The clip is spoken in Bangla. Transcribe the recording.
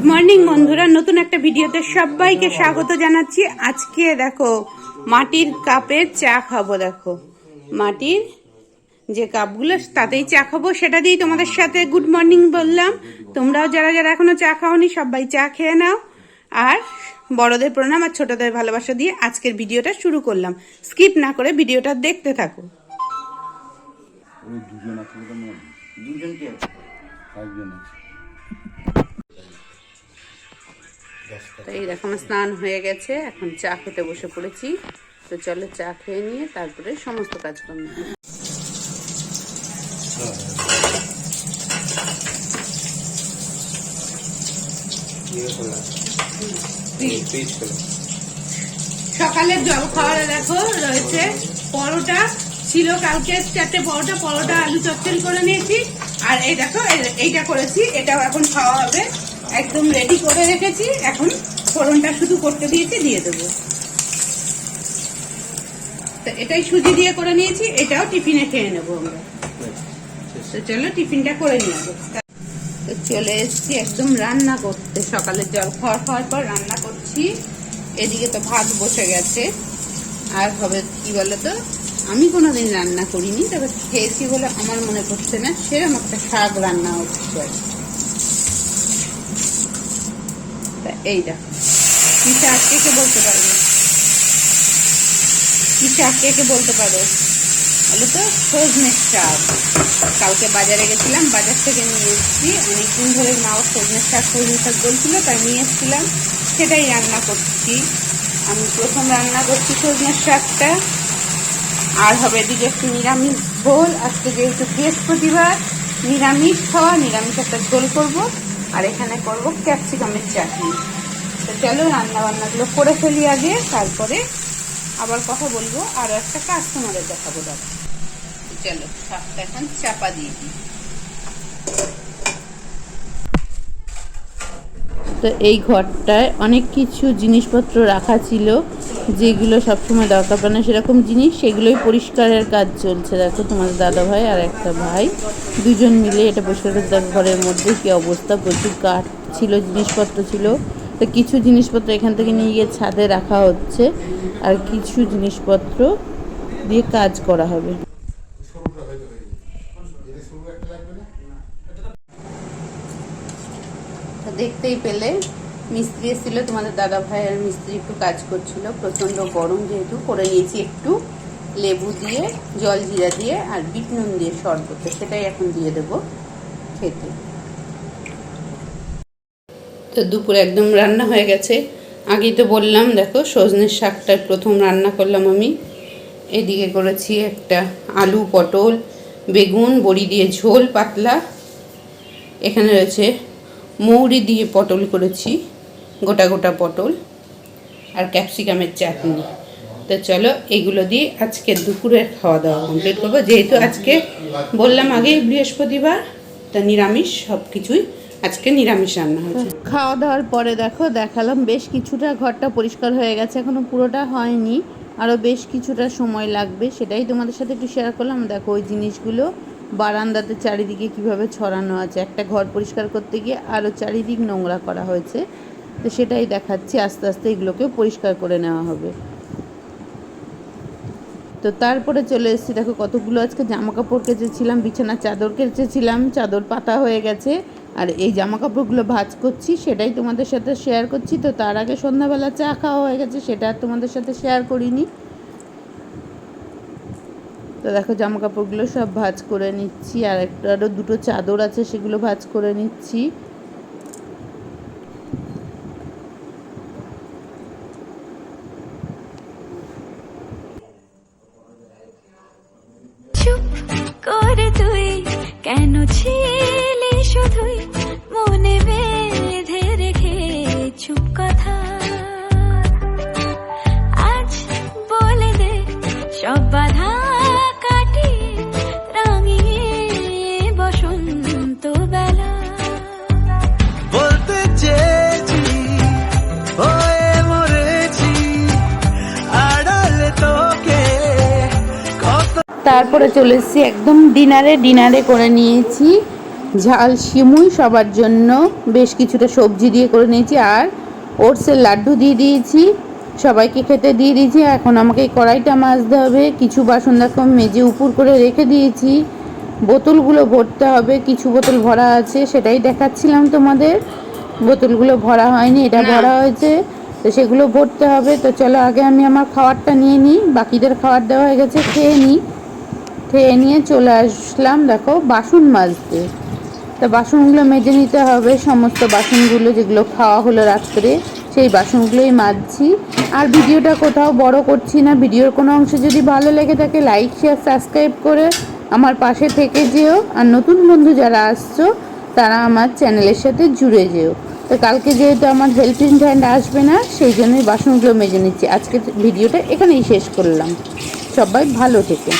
গুড মর্নিং বন্ধুরা। নতুন একটা ভিডিওতে সবাইকে স্বাগত জানাচ্ছি। আজকে দেখো মাটির কাপে চা খাব দেখো। মাটির যে কাপগুলো তাতেই চা খাব। সেটা দিয়েই তোমাদের সাথে গুড মর্নিং বললাম। তোমরাও যারা যারা এখনও চা খাওনি সবাই চা খেয়ে নাও। আর বড়দের প্রণাম আর ছোটদের ভালোবাসা দিয়ে আজকের ভিডিওটা শুরু করলাম। স্কিপ না করে ভিডিওটা দেখতে থাকো। দুজন আছে। দুজন কি? আছে। এই রকম স্নান হয়ে গেছে, এখন চা খেতে বসে পড়েছি। তো চলো চা খেয়ে নিয়ে তারপরে সমস্ত কাজ করব সকালের জল খাওয়ারে দেখো, রয়েছে পরোটা। ছিল কালকে চারটে পরোটা পরোটা আলু চচ্চড়ি করে নিয়েছি। আর এই দেখো এইটা করেছি, এটাও এখন খাওয়া হবে। একদম রেডি করে রেখেছি। এখন ফোড়নটা শুধু করতে দিয়েছি, দিয়ে দেবো। তো এটাই সুজি দিয়ে করে নিয়েছি, এটাও টিফিনে খেয়ে নেব আমরা। তো চলো টিফিনটা করে নিয়ে তো চলে এসেছি একদম রান্না করতে। সকালের জল খাওয়া খাওয়ার পর রান্না করছি। এদিকে তো ভাত বসে গেছে। আর হবে কি বলতো? আমি কোনোদিন রান্না করিনি, তবে খেয়েছি বলে আমার মনে পড়ছে না। সেরকম একটা শাক রান্না হচ্ছে। এই দেখো। কি শাক কে বলতে পারবে। কি শাক কে বলতে পারো। বলো তো সজনের শাক। কালকে বাজারে গেছিলাম, বাজার থেকে নিয়ে এসেছি। অনেকদিন ধরে মা সজনের শাক সজনের শাক বলছিল, তাই নিয়ে এসেছিলাম। সেটাই রান্না করছি। আমি প্রথম রান্না করছি সজনের শাকটা। আর হবে এদিকে একটু নিরামিষ ঝোল। আজকে যেহেতু বৃহস্পতিবার, নিরামিষ খাওয়া, নিরামিষ একটা ঝোল করব। আর এখানে করব ক্যাপসিকামের চাটনি। তো চলো রান্না বান্নাগুলো করে ফেলি আগে, তারপরে আবার কথা বলব। আর একটা কাস্টমারের দেখাবো দাদা। চলো শাকটা এখন চাপা দিয়ে দিই। তো এই ঘরটায় অনেক কিছু জিনিসপত্র রাখা ছিল, যেগুলো সবসময় দরকার পড়ে না। সেরকম জিনিস, সেগুলোই পরিষ্কারের কাজ চলছে। দেখো তোমার দাদা ভাই আর একটা ভাই, দুজন মিলে এটা পরিষ্কার করতে ঘরের মধ্যে কি অবস্থা, প্রচুর কাঠ ছিল, জিনিসপত্র ছিল। তো কিছু জিনিসপত্র এখান থেকে নিয়ে গিয়ে ছাদে রাখা হচ্ছে আর কিছু জিনিসপত্র দিয়ে কাজ করা হবে। দেখতেই পেলে, মিস্ত্রি এসেছিল, তোমাদের দাদা ভাই আর মিস্ত্রি একটু কাজ করছিল প্রচণ্ড গরম যেহেতু, করে নিয়েছি একটু লেবু দিয়ে, জল জিরা দিয়ে আর বিট নুন দিয়ে শরবত, সেটাই এখন দিয়ে দেবো খেতে। তো দুপুরে একদম রান্না হয়ে গেছে। আগেই তো বললাম, দেখো সজনের শাকটা প্রথম রান্না করলাম আমি। এদিকে করেছি একটা আলু, পটল, বেগুন, বড়ি দিয়ে ঝোল, পাতলা। এখানে রয়েছে মৌরি দিয়ে পটল করেছি, গোটা গোটা পটল আর ক্যাপসিকামের চাটনি। তো চলো এগুলো দিয়ে আজকে দুপুরের খাওয়া দাওয়া কমপ্লিট করব। যেহেতু আজকে বললাম আগেই বৃহস্পতিবার, তা নিরামিষ সব কিছুই আজকে নিরামিষ রান্না হয়েছে। খাওয়া দাওয়ার পরে দেখো, দেখালাম বেশ কিছুটা ঘরটা পরিষ্কার হয়ে গেছে, এখনও পুরোটা হয়নি। আরও বেশ কিছুটা সময় লাগবে, সেটাই তোমাদের সাথে একটু শেয়ার করলাম। দেখো ওই জিনিসগুলো বারান্দাতে চারিদিকে কীভাবে ছড়ানো আছে, একটা ঘর পরিষ্কার করতে গিয়ে আরও চারিদিক নোংরা করা হয়েছে। তো সেটাই দেখাচ্ছি, আস্তে আস্তে এগুলোকে পরিষ্কার করে নেওয়া হবে। তো তারপরে চলে এসেছি, দেখো কতগুলো আজকে জামা কাপড় কেচেছিলাম, বিছানার চাদর কেচেছিলাম, চাদর পাতা হয়ে গেছে, আর এই জামা কাপড়গুলো ভাজ করছি, সেটাই তোমাদের সাথে শেয়ার করছি। তো তার আগে সন্ধ্যাবেলা চা খাওয়া হয়ে গেছে, সেটা তোমাদের সাথে শেয়ার করিনি। তো দেখো জামা কাপড়গুলো সব ভাজ করে নিচ্ছি, আর একটা আরও দুটো চাদর আছে সেগুলো ভাজ করে নিচ্ছি। করে তুই, কেন ছিলি শুধুই মনে বেঁধে তারপরে চলে এসেছি একদম ডিনারে ডিনারে করে নিয়েছি ঝাল সিমুই সবার জন্য। বেশ কিছুটা সবজি দিয়ে করে নিয়েছি আর ওটসের লাড্ডু দিয়ে দিয়েছি সবাইকে খেতে দিয়ে দিয়েছি। এখন আমাকে এই কড়াইটা মাজতে হবে কিছু বাসন দেখো মেজে উপর করে রেখে দিয়েছি। বোতলগুলো ভরতে হবে কিছু বোতল ভরা আছে সেটাই দেখাচ্ছিলাম তোমাদের। বোতলগুলো ভরা হয়নি এটা ভরা হয়েছে তো সেগুলো ভরতে হবে। তো চলো আগে আমি আমার খাবারটা নিয়ে নিই বাকিদের খাবার দেওয়া হয়ে গেছে খেয়ে নিই। খেয়ে নিয়ে চলে আসলাম, দেখো, বাসন মাজতে। তা বাসনগুলো মেজে নিতে হবে, সমস্ত বাসনগুলো যেগুলো খাওয়া হলো রাত্রে, সেই বাসনগুলোই মাজছি। আর ভিডিওটা কোথাও বড় করছি না, ভিডিওর কোনো অংশ যদি ভালো লেগে থাকে লাইক শেয়ার সাবস্ক্রাইব করে আমার পাশে থেকে যেও। আর নতুন বন্ধু যারা আসছো, তারা আমার চ্যানেলের সাথে জুড়ে যেও। তো কালকে যেহেতু আমার হেল্পিং হ্যান্ড আসবে না, সেই জন্যই বাসনগুলো মেজে নিচ্ছি। আজকে ভিডিওটা এখানেই শেষ করলাম। সবাই ভালো থেকো।